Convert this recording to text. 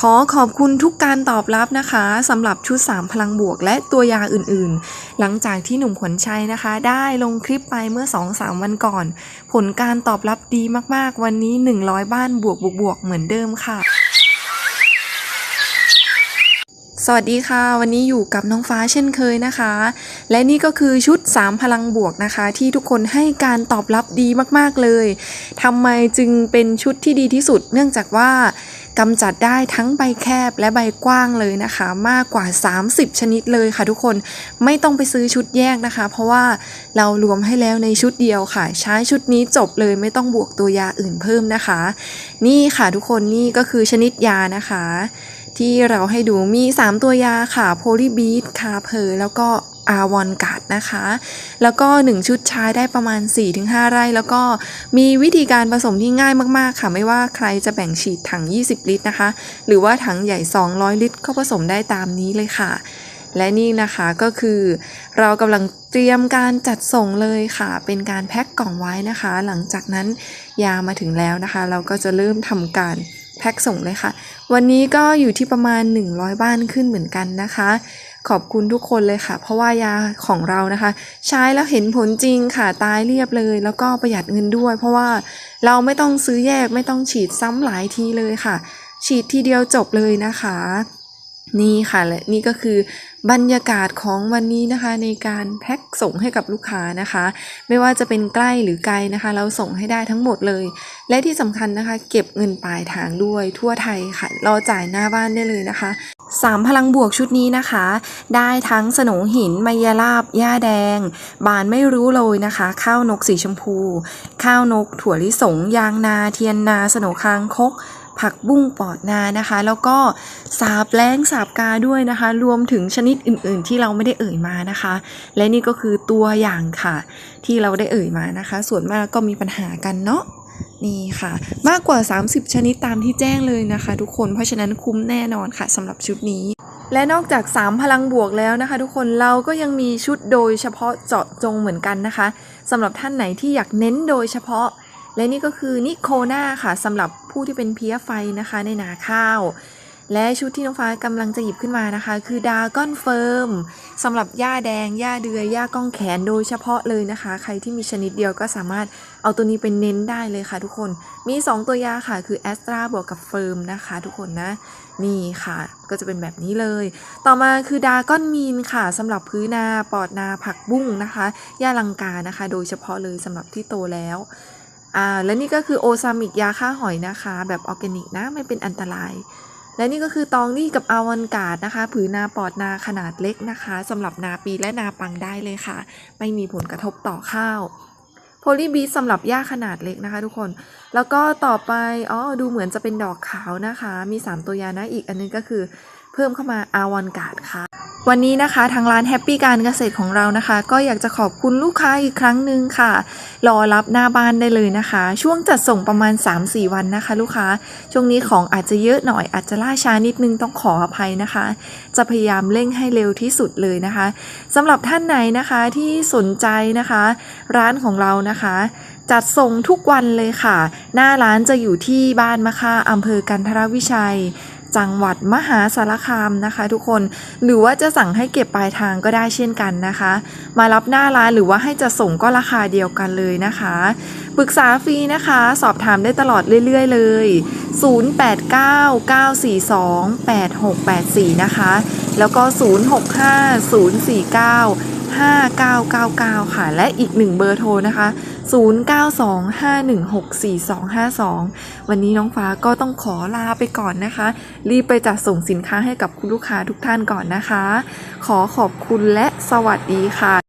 ขอขอบคุณทุกการตอบรับนะคะสำหรับชุด 3 พลังบวกและตัวยาอื่นๆ หลังจากที่หนุ่มขวัญชัยนะคะ ได้ลงคลิปไปเมื่อ 2-3 วันก่อน ผลการตอบรับดีมากๆ วันนี้ 100 บ้านบวกบวกบวกเหมือนเดิมค่ะ สวัสดีค่ะ วันนี้อยู่กับน้องฟ้าเช่นเคยนะคะ และนี่ก็คือชุด 3 พลังบวกนะคะ ที่ทุกคนให้การตอบรับดีมากๆเลยทำไมจึงเป็นชุดที่ดีที่สุด เนื่องจากว่า กำจัดได้ทั้งใบแคบและใบกว้างเลยนะคะ มากกว่า 30 ชนิดเลยค่ะทุกคนไม่ต้องไปซื้อชุดแยกนะคะ เพราะว่าเรารวมให้แล้วในชุดเดียวค่ะ ใช้ชุดนี้จบเลยไม่ต้องบวกตัวยาอื่นเพิ่มนะคะ นี่ค่ะทุกคนนี่ก็คือชนิดยานะคะ ที่เราให้ดูมี 3 ตัวยาค่ะโพลีบีทคาเพอร์แล้วก็ อาวอนการ์ดนะคะ แล้วก็ 1 ชุดใช้ได้ประมาณ 4-5 ไร่ แล้วก็มีวิธีการผสมที่ง่ายมากๆ ค่ะ ไม่ว่าใครจะแบ่งฉีดถัง 20 ลิตรนะคะ หรือว่าถังใหญ่ 200 ลิตรก็ผสมได้ตามนี้เลยค่ะ และนี่นะคะก็คือ เรากำลังเตรียมการจัดส่งเลยค่ะ เป็นการแพ็คกล่องไว้นะคะ หลังจากนั้นยามาถึงแล้วนะคะ เราก็จะเริ่มทำการแพ็คส่งเลยค่ะ วันนี้ก็อยู่ที่ประมาณ 100 บ้านขึ้นเหมือนกันนะคะ ขอบคุณทุกคนเลยค่ะ เพราะว่ายาของเรานะคะ ใช้แล้วเห็นผลจริงค่ะตายเรียบเลย แล้วก็ประหยัดเงินด้วย เพราะว่าเราไม่ต้องซื้อแยกไม่ต้องฉีดซ้ำหลายทีเลยค่ะ ฉีดทีเดียวจบเลยนะคะนี่ค่ะและนี่ก็คือบรรยากาศของวันนี้นะคะ ในการแพ็คส่งให้กับลูกค้านะคะ ไม่ว่าจะเป็นใกล้หรือไกลนะคะ เราส่งให้ได้ทั้งหมดเลย และที่สำคัญนะคะ เก็บเงินปลายทางด้วยทั่วไทยค่ะรอจ่ายหน้าบ้านได้เลยนะคะ 3 พลังบวกชุดนี้นะคะ ได้ทั้งสโหนหินไมยาลาบหญ้าแดง บานไม่รู้โรยนะคะ ข้าวนกสีชมพู ข้าวนกถั่วลิสง ยางนา เทียนนาสโหนคางคก ผักบุ้งปอดนานะคะ แล้วก็สาบแล้งสาบกาด้วยนะคะ รวมถึงชนิดอื่น ๆ ที่เราไม่ได้เอ่ยมานะคะ และนี่ก็คือตัวอย่างค่ะ ที่เราได้เอ่ยมานะคะ ส่วนมากก็มีปัญหากันเนาะนี่ค่ะ มากกว่า 30 ชนิดตามที่แจ้งเลยนะคะ ทุกคนเพราะฉะนั้นคุ้มแน่นอนค่ะสำหรับชุดนี้และนอกจาก 3 พลังบวกแล้วนะคะ ทุกคนเราก็ยังมีชุดโดยเฉพาะเจาะจงเหมือนกันนะคะสำหรับท่านไหนที่อยากเน้นโดยเฉพาะ และนี่ก็คือนิโคนาค่ะสำหรับผู้ที่เป็นเพี้ยไฟนะคะในนาข้าว และชุดที่น้องฟ้ากำลังจะหยิบขึ้นมานะคะ คือดาก้อนเฟิร์มสำหรับหญ้าแดงหญ้าเดือยหญ้าก้องแขนโดยเฉพาะเลยนะคะ ใครที่มีชนิดเดียวก็สามารถเอาตัวนี้เป็นเน้นได้เลยค่ะทุกคนมี 2 ตัวยาค่ะคือแอสตราบวกกับเฟิร์มนะคะทุกคนนะนี่ค่ะ ก็จะเป็นแบบนี้เลย ต่อมาคือดาก้อนมีนค่ะสำหรับพื้นนาปอดนาผักบุ้งนะคะหญ้าลังกานะคะ โดยเฉพาะเลยสำหรับที่โตแล้ว อ่าและนี่ก็คือโอซามิกยาฆ่าหอยนะคะ แบบออร์แกนิกนะไม่เป็นอันตราย และนี่ก็คือตองนี่กับอาวันการ์ดนะคะ ผืนนาปอดนาขนาดเล็กนะคะสำหรับนาปีและนาปังได้เลยค่ะ ไม่มีผลกระทบต่อข้าวโพลีบีสำหรับหญ้าขนาดเล็กนะคะทุกคน แล้วก็ต่อไป อ๋อ ดูเหมือนจะเป็นดอกขาวนะคะ มี 3 ตัวยานะ อีกอันนึงก็คือเพิ่มเข้ามาอาวันการ์ดค่ะ วันนี้นะคะทางร้านแฮปปี้การเกษตรของเรานะคะ ก็อยากจะขอบคุณลูกค้าอีกครั้งหนึ่งค่ะ รอรับหน้าบ้านได้เลยนะคะ ช่วงจัดส่งประมาณ 3-4 วันนะคะ ลูกค้าช่วงนี้ของอาจจะเยอะหน่อยอาจจะล่าช้านิดนึงต้องขออภัยนะคะ จะพยายามเร่งให้เร็วที่สุดเลยนะคะสำหรับท่านไหนนะคะที่สนใจนะคะ ร้านของเรานะคะจัดส่งทุกวันเลยค่ะ หน้าร้านจะอยู่ที่บ้านมะค่าอำเภอกันทรวิชัย จังหวัดมหาสารคามนะคะ ทุกคน หรือว่าจะสั่งให้เก็บปลายทางก็ได้เช่นกันนะคะ มารับหน้าร้านหรือว่าให้จะส่งก็ราคาเดียวกันเลยนะคะปรึกษาฟรีนะคะ สอบถามได้ตลอดเรื่อยๆเลย 0899428684 นะคะ แล้วก็ 065049 5999 ค่ะ และอีกหนึ่งเบอร์โทรนะคะ 0925164252 วันนี้น้องฟ้าก็ต้องขอลาไปก่อนนะคะ รีบไปจัดส่งสินค้าให้กับคุณลูกค้าทุกท่านก่อนนะคะ ขอขอบคุณและสวัสดีค่ะ